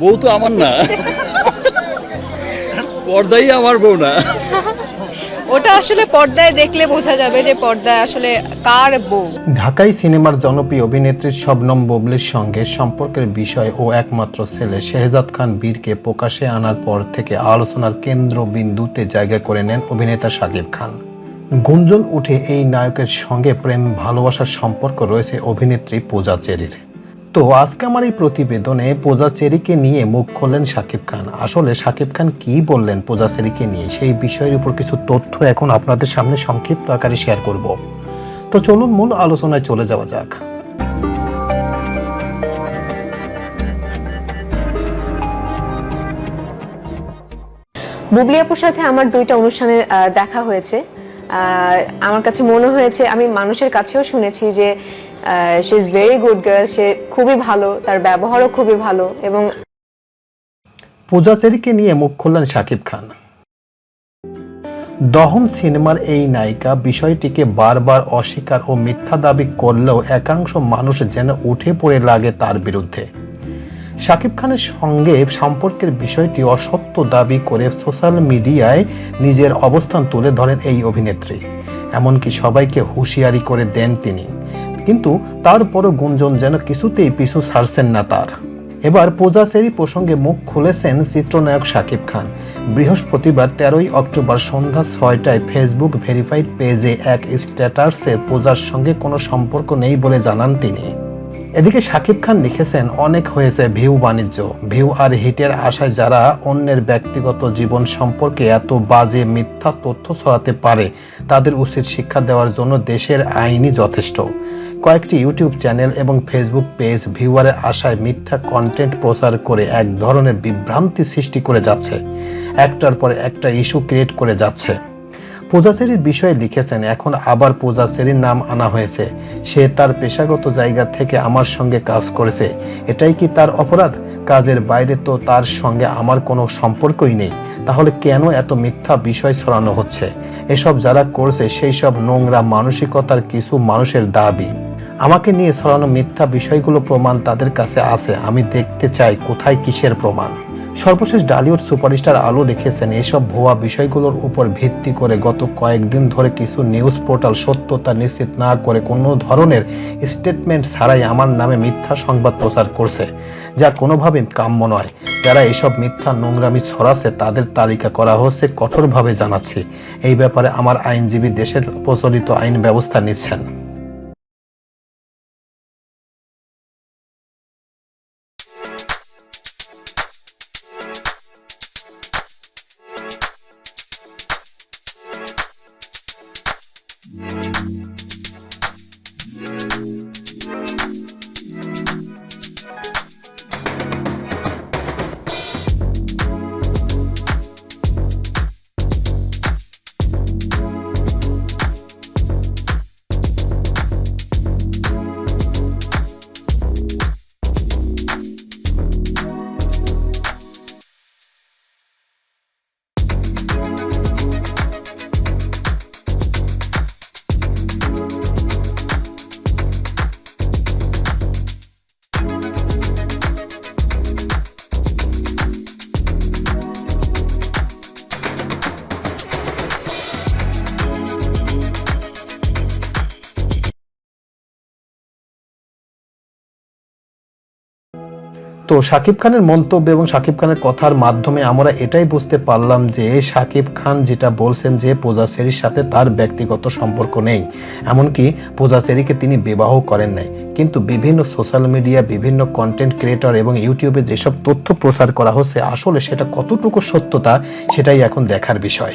বউ তো আমার না। পর্দাই আমার বউ না। ওটা আসলে পর্দায় দেখলে বোঝা যাবে যে পর্দায় আসলে কার বউ। ঢাকাই সিনেমার জনপ্রিয় অভিনেত্রী শবনম বুবলির সঙ্গে সম্পর্কের বিষয় ও একমাত্র ছেলে শেহজাদ খান বীরকে প্রকাশে আনার পর থেকে আলোচনার কেন্দ্রবিন্দুতে জায়গা করে নেন অভিনেতা শাকিব খান। গুঞ্জন উঠে এই নায়কের সঙ্গে প্রেম ভালোবাসার সম্পর্ক রয়েছে অভিনেত্রী পূজা চেরির। তো আজকে আমার এই প্রতিবেদনে পূজা চেরিকে নিয়ে মুখ খুললেন শাকিব খান। আসলে শাকিব খান কি বললেন পূজা চেরিকে নিয়ে? সেই বিষয়ের উপর কিছু তথ্য এখন আপনাদের সামনে সংক্ষিপ্ত আকারে শেয়ার করব। তো চলুন মূল আলোচনায় চলে যাওয়া যাক। বুবলি আপুর সাথে আমার দুইটা অনুষ্ঠানে দেখা হয়েছে। আমার কাছে মনে হয়েছে, আমি মানুষের কাছেও শুনেছি যে she is very good girl সে খুবই ভালো, তার ব্যবহারও খুবই ভালো, এবং পূজা চেরিকে নিয়ে মুখ খুললেন শাকিব খান। দহন সিনেমার এই নায়িকা বিষয়টিকে বারবার অস্বীকার ও মিথ্যা দাবি করলেও একাংশ মানুষ যেন উঠে পড়ে লাগে তার বিরুদ্ধে। শাকিব খানের সঙ্গে সম্পর্কের বিষয়টি অসত্য দাবি করে সোশ্যাল মিডিয়ায় নিজের অবস্থান তুলে ধরেন এই অভিনেত্রী। এমনকি সবাইকে হুঁশিয়ারি করে দেন তিনি। কিন্তু তারপরও গুঞ্জন যেন কিছুতেই পিছু ছাড়ছেন না তার। এবার পূজা সেরি প্রসঙ্গে মুখ খুলেছেন চিত্রনায়ক শাকিব খান। বৃহস্পতিবার তেরোই অক্টোবর সন্ধ্যা ছয়টায় ফেসবুক ভেরিফাইড পেজে এক স্ট্যাটাসে পূজার সঙ্গে কোনো সম্পর্ক নেই বলে জানান তিনি। এদিকে শাকিব খান লিখেছেন, অনেক হয়েছে ভিউ বাণিজ্য। ভিউ আর হিটের আশায় যারা অন্যের ব্যক্তিগত জীবন সম্পর্কে এত বাজে মিথ্যা তথ্য ছড়াতে পারে, তাদের উচিত শিক্ষা দেওয়ার জন্য দেশের আইনই যথেষ্ট। কয়েকটি ইউটিউব চ্যানেল এবং ফেসবুক পেজ ভিউয়ারের আশায় মিথ্যা কন্টেন্ট প্রচার করে এক ধরনের বিভ্রান্তি সৃষ্টি করে যাচ্ছে। একটার পর একটা ইস্যু ক্রিয়েট করে যাচ্ছে। পূজাচেরির বিষয়ে লিখেছেন, এখন আবার পূজাচেরির নাম আনা হয়েছে। সে তার পেশাগত জায়গা থেকে আমার সঙ্গে কাজ করেছে। এটাই কি তার অপরাধ? কাজের বাইরে তো তার সঙ্গে আমার কোনো সম্পর্কই নেই। তাহলে কেন এত মিথ্যা বিষয় ছড়ানো হচ্ছে? এসব যারা করছে, সেই সব নোংরা মানসিকতার কিছু মানুষের দাবি। আমাকে নিয়ে ছড়ানো মিথ্যা বিষয়গুলো প্রমাণ তাদের কাছে আছে। আমি দেখতে চাই কোথায় কিসের প্রমাণ। সর্বশেষ ডালিউড সুপারস্টার আলো লিখেছেন এসব ভুয়া বিষয়গুলোর উপর ভিত্তি করে গত কয়েকদিন ধরে কিছু নিউজ পোর্টাল সত্যতা নিশ্চিত না করে কোনো ধরনের স্টেটমেন্ট ছাড়াই আমার নামে মিথ্যা সংবাদ প্রচার করছে, যা কোনোভাবেই কাম্য নয়। যারা এসব মিথ্যা নোংরামি ছড়াচ্ছে, তাদের তালিকা করা হচ্ছে কঠোরভাবে জানাচ্ছি। এই ব্যাপারে আমার আইনজীবী দেশের প্রচলিত আইন ব্যবস্থা নিচ্ছেন। তো শাকিব খানের মন্তব্য এবং শাকিব খানের কথার মাধ্যমে আমরা এটাই বুঝতে পারলাম যে শাকিব খান যেটা বলছেন যে পূজা সেরির সাথে তার ব্যক্তিগত সম্পর্ক নেই। এমনকি পূজা সেরিকে তিনি বিবাহ করেন নাই। কিন্তু বিভিন্ন সোশ্যাল মিডিয়া, বিভিন্ন কন্টেন্ট ক্রিয়েটর এবং ইউটিউবে যেসব তথ্য প্রচার করা হচ্ছে, আসলে সেটা কতটুকু সত্যতা সেটাই এখন দেখার বিষয়।